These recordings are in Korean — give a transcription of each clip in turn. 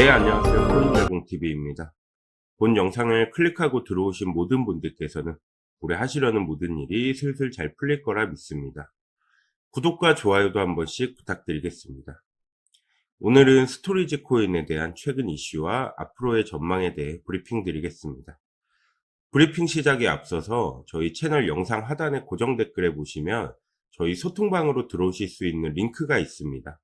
네, 안녕하세요. 코인제공TV입니다. 본 영상을 클릭하고 들어오신 모든 분들께서는 올해 하시려는 모든 일이 슬슬 잘 풀릴 거라 믿습니다. 구독과 좋아요도 한 번씩 부탁드리겠습니다. 오늘은 스토리지 코인에 대한 최근 이슈와 앞으로의 전망에 대해 브리핑 드리겠습니다. 브리핑 시작에 앞서서 저희 채널 영상 하단의 고정 댓글에 보시면 저희 소통방으로 들어오실 수 있는 링크가 있습니다.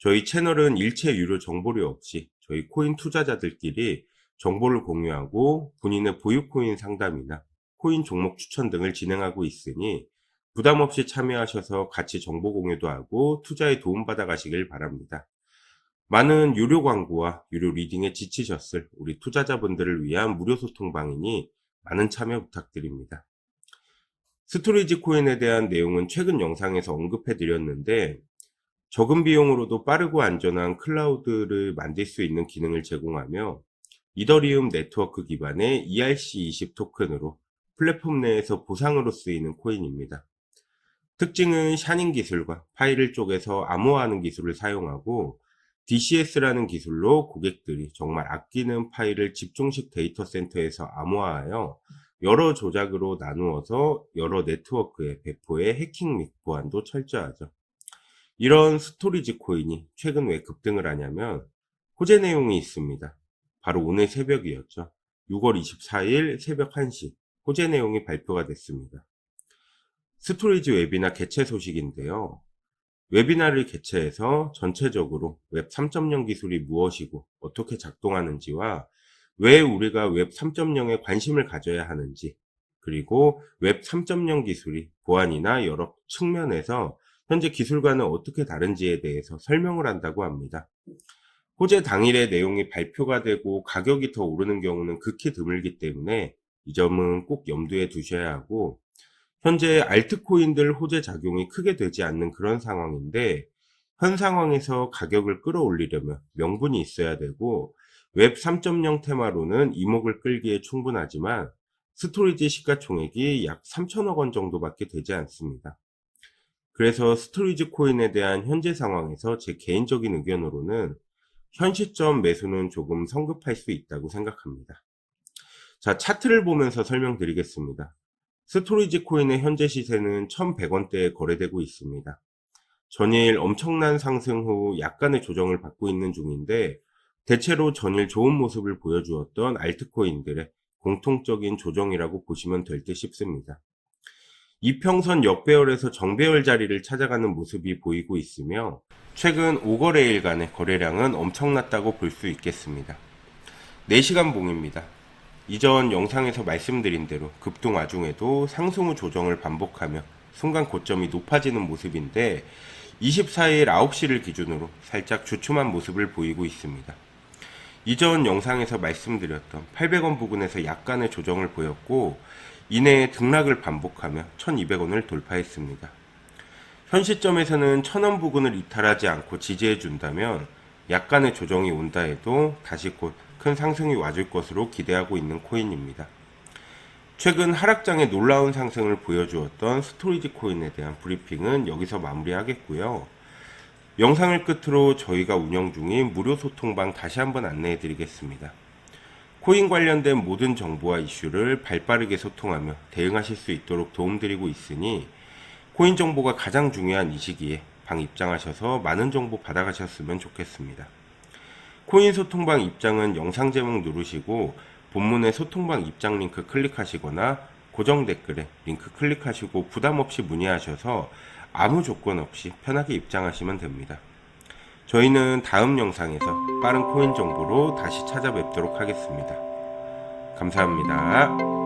저희 채널은 일체 유료 정보료 없이 저희 코인 투자자들끼리 정보를 공유하고 본인의 보유 코인 상담이나 코인 종목 추천 등을 진행하고 있으니 부담 없이 참여하셔서 같이 정보 공유도 하고 투자에 도움받아 가시길 바랍니다. 많은 유료 광고와 유료 리딩에 지치셨을 우리 투자자분들을 위한 무료 소통방이니 많은 참여 부탁드립니다. 스토리지 코인에 대한 내용은 최근 영상에서 언급해 드렸는데 적은 비용으로도 빠르고 안전한 클라우드를 만들 수 있는 기능을 제공하며 이더리움 네트워크 기반의 ERC20 토큰으로 플랫폼 내에서 보상으로 쓰이는 코인입니다. 특징은 샤닝 기술과 파일을 쪼개서 암호화하는 기술을 사용하고 DCS라는 기술로 고객들이 정말 아끼는 파일을 집중식 데이터 센터에서 암호화하여 여러 조작으로 나누어서 여러 네트워크에 배포해 해킹 및 보안도 철저하죠. 이런 스토리지 코인이 최근 왜 급등을 하냐면 호재 내용이 있습니다. 바로 오늘 새벽이었죠. 6월 24일 새벽 1시 호재 내용이 발표가 됐습니다. 스토리지 웨비나 개최 소식인데요. 웨비나를 개최해서 전체적으로 웹 3.0 기술이 무엇이고 어떻게 작동하는지와 왜 우리가 웹 3.0에 관심을 가져야 하는지 그리고 웹 3.0 기술이 보안이나 여러 측면에서 현재 기술과는 어떻게 다른지에 대해서 설명을 한다고 합니다. 호재 당일에 내용이 발표가 되고 가격이 더 오르는 경우는 극히 드물기 때문에 이 점은 꼭 염두에 두셔야 하고 현재 알트코인들 호재 작용이 크게 되지 않는 그런 상황인데 현 상황에서 가격을 끌어올리려면 명분이 있어야 되고 웹 3.0 테마로는 이목을 끌기에 충분하지만 스토리지 시가총액이 약 3천억 원 정도밖에 되지 않습니다. 그래서 스토리지 코인에 대한 현재 상황에서 제 개인적인 의견으로는 현 시점 매수는 조금 성급할 수 있다고 생각합니다. 자, 차트를 보면서 설명드리겠습니다. 스토리지 코인의 현재 시세는 1100원대에 거래되고 있습니다. 전일 엄청난 상승 후 약간의 조정을 받고 있는 중인데 대체로 전일 좋은 모습을 보여주었던 알트코인들의 공통적인 조정이라고 보시면 될 듯 싶습니다. 이평선 역배열에서 정배열 자리를 찾아가는 모습이 보이고 있으며 최근 5거래일간의 거래량은 엄청났다고 볼 수 있겠습니다. 4시간 봉입니다. 이전 영상에서 말씀드린 대로 급등 와중에도 상승 후 조정을 반복하며 순간 고점이 높아지는 모습인데 24일 9시를 기준으로 살짝 주춤한 모습을 보이고 있습니다. 이전 영상에서 말씀드렸던 800원 부근에서 약간의 조정을 보였고 이내에 등락을 반복하며 1200원을 돌파했습니다. 현 시점에서는 1000원 부근을 이탈하지 않고 지지해 준다면 약간의 조정이 온다 해도 다시 곧 큰 상승이 와줄 것으로 기대하고 있는 코인입니다. 최근 하락장에 놀라운 상승을 보여주었던 스토리지 코인에 대한 브리핑은 여기서 마무리하겠고요. 영상을 끝으로 저희가 운영 중인 무료 소통방 다시 한번 안내해 드리겠습니다. 코인 관련된 모든 정보와 이슈를 발빠르게 소통하며 대응하실 수 있도록 도움드리고 있으니 코인 정보가 가장 중요한 이 시기에 방 입장하셔서 많은 정보 받아가셨으면 좋겠습니다. 코인 소통방 입장은 영상 제목 누르시고 본문의 소통방 입장 링크 클릭하시거나 고정 댓글에 링크 클릭하시고 부담 없이 문의하셔서 아무 조건 없이 편하게 입장하시면 됩니다. 저희는 다음 영상에서 빠른 코인 정보로 다시 찾아뵙도록 하겠습니다. 감사합니다.